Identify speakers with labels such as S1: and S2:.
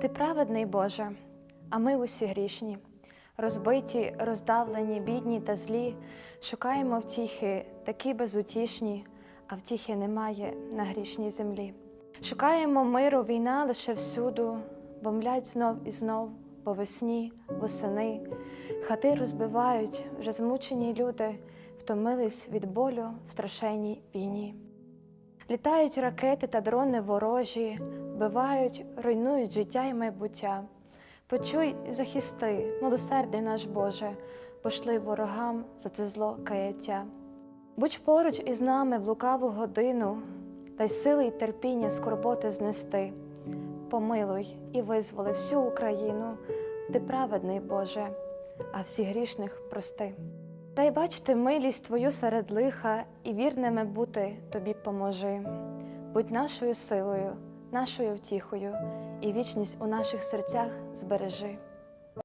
S1: Ти праведний, Боже, а ми усі грішні, розбиті, роздавлені, бідні та злі, шукаємо втіхи, такі безутішні, а втіхи немає на грішній землі. Шукаємо миру, війна лише всюду, бо млять знов і знов по весні, восени. Хати розбивають, вже змучені люди, втомились від болю в страшенній війні. Літають ракети та дрони ворожі, вбивають, руйнують життя і майбуття. Почуй і захисти, милосердний наш Боже, пошли ворогам за це зло каяття. Будь поруч із нами в лукаву годину, дай сили й терпіння скорботи знести. Помилуй і визволи всю Україну, ти праведний Боже, а всіх грішних прости. Дай бачити милість Твою серед лиха і вірними бути тобі поможи. Будь нашою силою, нашою втіхою, і вічність у наших серцях збережи.